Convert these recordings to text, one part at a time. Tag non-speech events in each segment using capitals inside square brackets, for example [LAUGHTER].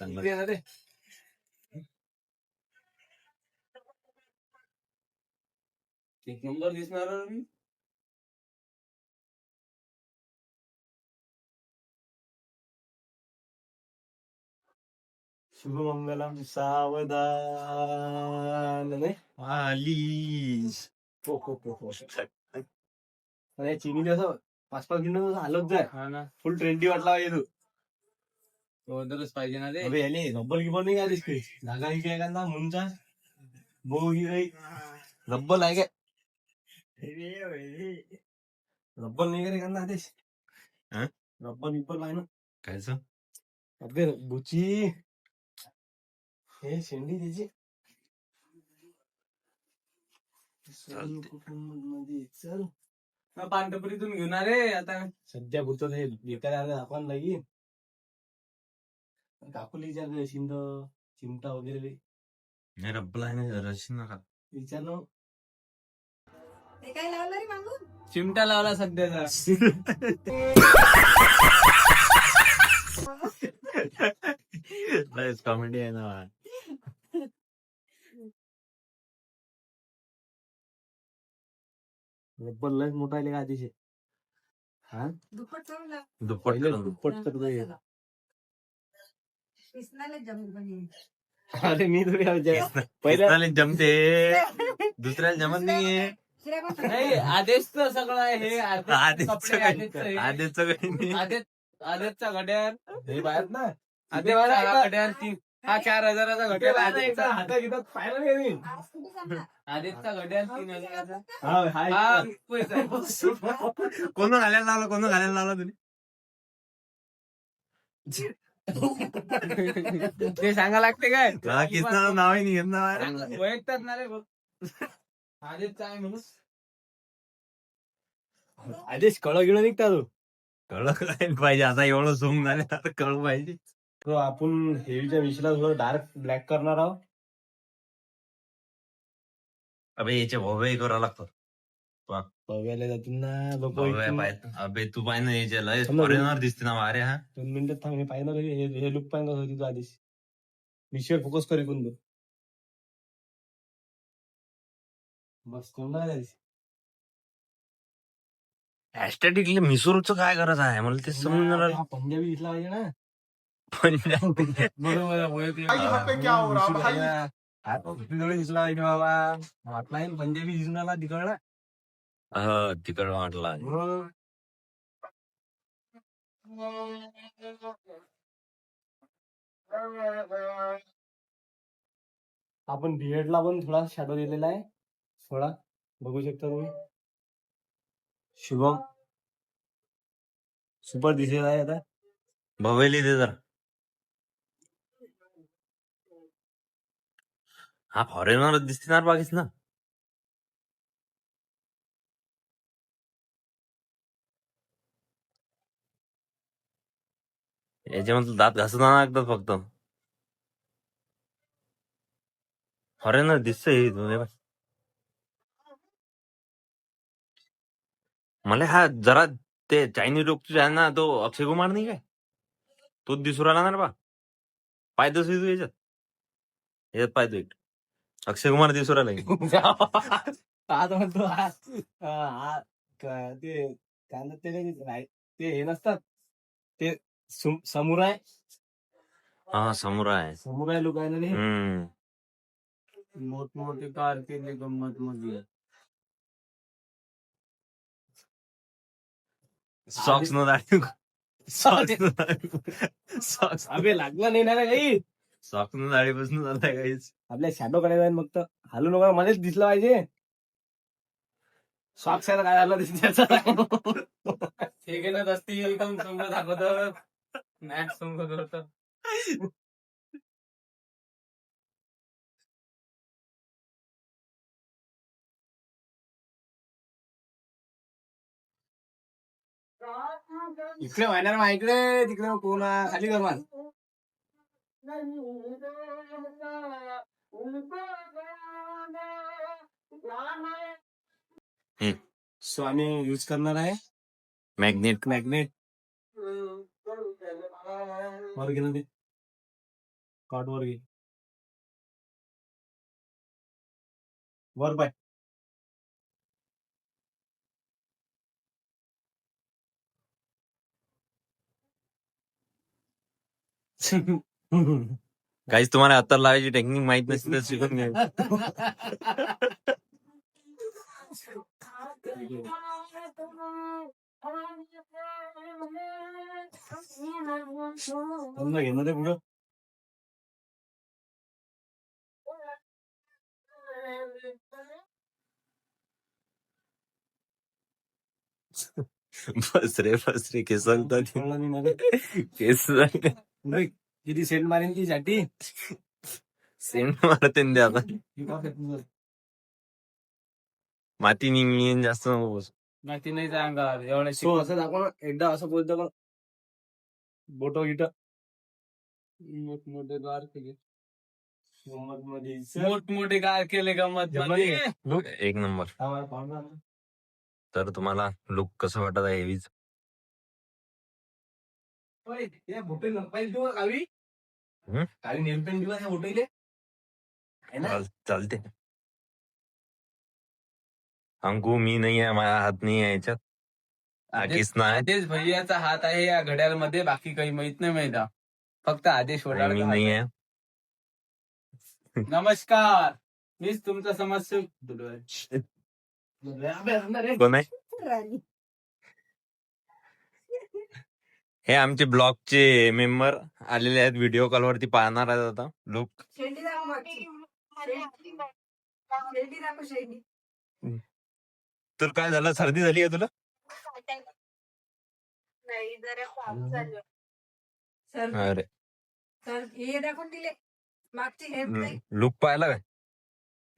चांगला. एक नंबर दिसणार. शुभमंगलम सावधान नाही आलीस हो हो हो हो अरे चिनी असं पाच पाच मिनिटं हलत जाय ना. फुल ट्रेंडी वाटला पाहिजे तू. बदलच पाहिजे ना रे. याले रब्बल गिब्बल नाही का दिसते धागा ही काय का मुंचा बो ही काही रब्बल आहे काय? रब्बल नाही का रे कांदा आदेश हा? रब्बल बिब्बल आहे ना? कायच अबे बुची हे शेंडी त्याची. चल. पानटपरीतून घेऊन रे आता. सध्या पुरतं हे बेकार आलं आपण लगी. काकुली विचार शिंद चिमटा वगैरे नाही रब्बल आहे ना रशी नका विचार ना ते काय लावलं रे मागून? चिमटा लावला सध्याचा. कॉमेडी आहे ना रब्बल लय मोठा आहे का आधीच हा? दुप्पट दुप्पट. दुप्पट तर नाही. कृष्णाला अरे मी थोडी पहिल्या पहिल्याला जमते. [LAUGHS] दुसऱ्याला जमत नाहीये. नाही. आदेशच सगळं आहे हे आदेश- आदेशचं काही नाही. आदेश आदेशचा घड्याळ. हे बाहेर ना. आदेशचा घड्याळ तीन हा चार हजाराचा घड्याळ आदेशचा. हातात घेतात पाहिलं नाही मी. आदेशचा घड्याळ तीन हजाराचा हा, हाय. हा पैसा आहे. कोण घालायला लावलं कोण घालायला लावलं तुम्ही? ते सांगा लागते काय? मला किसनाचं नावही नाही घेत ना वैयक्तात ना रे बघ. आदेशचा आहे म्हणून? आधीच कळ गिळ निघता तू. कळलं काय पाहिजे? आता एवढं झोम झालं आता कळलं पाहिजे. तो आपण हेवीच्या विषयला थोडं डार्क ब्लॅक करणार आहोत. अबे याचे भव्य करावं लागतं. बघायला जातील ना लोक भव्य अबे तू पाहिजे ना याचे लय समजा- फॉरेनर दिसते ना अरे हा दोन मिनिटात थांब हे पाहिजे ना हे हे लुक पाहिजे होती तू आधीच विषयावर फोकस कर इकडून तू बस कोणता ऍस्टॅटिकली मिसोरचं काय गरज आहे मला ते समजून नाही राहिलं. हा पंजाबी दिसला पाहिजे ना पंजाब बरोबर आहे, ओळखलं. थोडी दिसला पाहिजे बाबा वाटला आहे ना पंजाबी दिसून आला तिकडला हा तिकड वाटला आपण beard ला पण थोडा शॅडो दिलेला आहे. थोडा बघू शकता तुम्ही. शुभम सुपर दिसेल आहे आता. भव्यली दे जरा. हा फॉरेनर दिसते ना बाकीच ना याच्यामध्ये दात घासत ना एकदा फक्त. फॉरेनर दिसतोय हे मला हा जरा ते चायनीज लोक आहे ना तो अक्षय कुमार नाही काय? तोच दिसू राहिला ना बा. पाय तू याच्यात. याच्यात पाय तू एक. अक्षय कुमार दिसू राहिला आज म्हणतो हा ते काय ते ते हे नसतात. ते सु- समुराय? हा समोर आहे समुराय लोक आहे ना रे हम्म. मोठमोठे कार केले गंमत मध्ये सॉक्स न दाढी सॉक्स न दाढी सॉक्स अबे लागला नाही ना रे काही? सॉक्स न दाढीपासून झालाय काहीच. आपल्या शॅडो कडे जाईन मग तर. हालू नका मलाच दिसलं पाहिजे. सॉक्स आहे तर काय झालं? त्याचा. हे गेलं असती एकदम समजा दाखवत. मॅथ्स होमवर्क होत इकडे वायनार मा इकडे तिकडे कोण खाली कर मग. स्वामी युज करणार आहे मॅग्नेट. मॅग्नेट. वर घे ना ते. कॉट वर घे. वर पाय. काहीच तुम्हाला आता लावायची टेक्निक माहीत नसते तर शिकून घ्या. [LAUGHS] समजा घे ना ते पुढं बस रे बस रे केस सांगतात नाही. केस सांगतात. किती सेंट मारेन ती साठी सेंट मारते न ते आता माती निघली जास्त नको बसू. माहिती नाही सांगा एवढ्या असं दाखव ना. एकदा असं बोलतो बोटो गिट. मोठमोठे द्वार केले. मोठमोठे गार केले गमत एक नंबर. तर तुम्हाला लुक कसं वाटत आहे हेवीच? भोटे कावी? कावी नेलपेंट भोटेले चालते अंकू मी नाही आहे माझा हात नाही आहे याच्यात. आकीस नाही. आदेश भैयाचा हात आहे या घड्याळमध्ये बाकी काही माहीत नाही माहीत. फक्त आदेश मी हात नाही आहे. नमस्कार. मीच तुमचा समस्या कोण आहे? राणी. हे आमचे ब्लॉगचे मेंबर आलेले आहेत व्हिडिओ कॉल वरती पाहणार आहेत आता. लुक शेंडी दाखव मागची. शेंडी दाखव शेंडी. तर काय झालं? सर्दी झाली आहे तुला? नाही जरा चालू सर अरे. सर हे दाखवून दिले. मागची हेअरस्टाईल लुक पाहिला काय?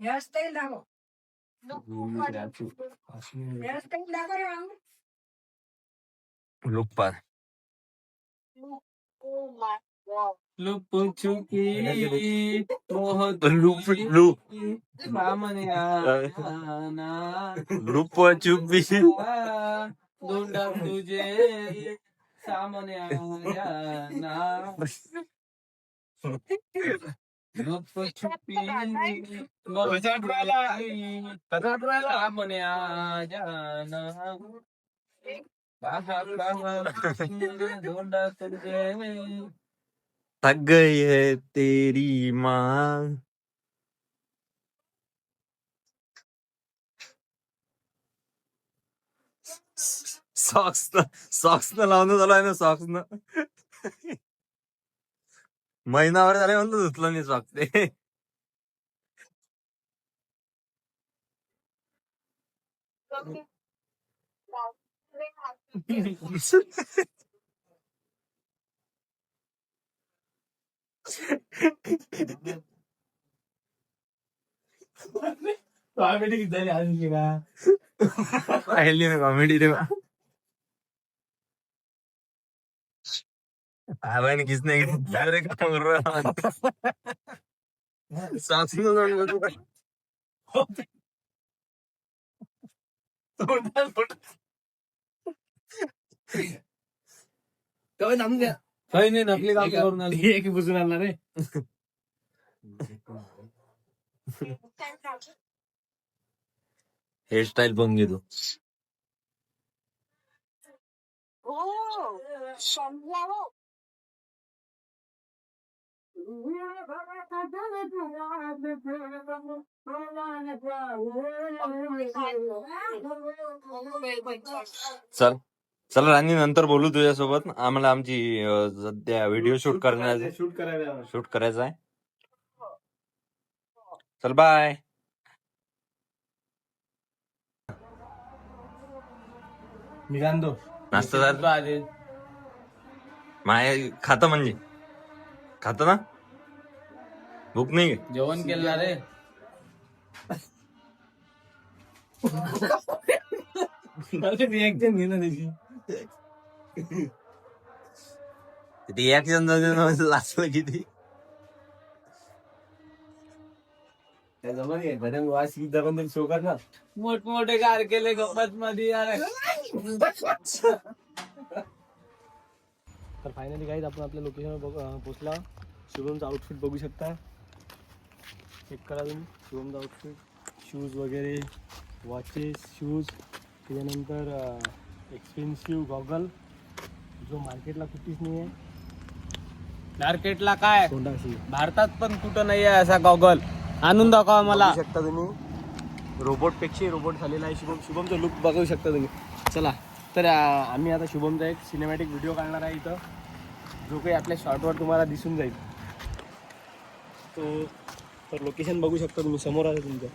हेअरस्टाईल दाखव. हेअरस्टाईल दाखव रे लुक पा. लुप छुपी मोहत लुप लुक सामने आना लुप चुपी धोंडा तुझे सामने लुप छुपी मोहत सामने आ जाना कहा कहा धोंडा तुझे थक गई है तेरी माँ. सॉक्स सॉक्स न लावणं चालू आहे ना सॉक्स न महिनाभर झाले म्हणतो धुतलं नाही सॉक्स ते कॉमेडी झाली आली का पाहिली ना कॉमेडी रे आवाज किसने अरे काम कर रहा सॉक्स न जाऊन बघू काय. थांबून द्या काही नाही नकली काम करून आली. हे की बुजून आणणार रे हेअरस्टाईल पण घेतो चल चल राणी नंतर बोलू तुझ्यासोबत. आम्हाला आमची अं, सध्या व्हिडिओ शूट करण्याचं शूट करायला शूट करायचं आहे. चल बाय मी जाणतो नाश्ता झाला. माय खात म्हणजे? खात ना? भूक नाही? जेवण केलं रे. रिॲक्शन घे ना त्याची. रिॲक्शन लाचलं किती. भजन वास गीत दाखवून तरी शो करणार. मोठमोठे कार केले गप्पत मध्ये तर फायनली काही आपण आपल्या लोकेशनवर पोहोचला. शुभमचा आउटफिट बघू शकता. चेक करा तुम्ही. शुभमचा आउटफिट शूज वगैरे वॉचेस शूज त्याच्यानंतर एक्सपेन्सिव्ह गॉगल जो मार्केटला कुठेच नाही आहे मार्केटला काय तोंडाशी भारतात पण कुठं नाही आहे असा गॉगल आणून दाखवा मला. बघू शकता तुम्ही. रोबोटपेक्षा रोबोट झालेला आहे. शुभम शुभमचा लुक बघू शकता तुम्ही. चला तर आ, आम्ही आता शुभमचा एक सिनेमॅटिक व्हिडिओ काढणार आहे इथं. जो काही आपल्या शॉर्टवर तुम्हाला दिसून जाईल. तो तर लोकेशन बघू शकता तुम्ही समोर आहे तुमचं.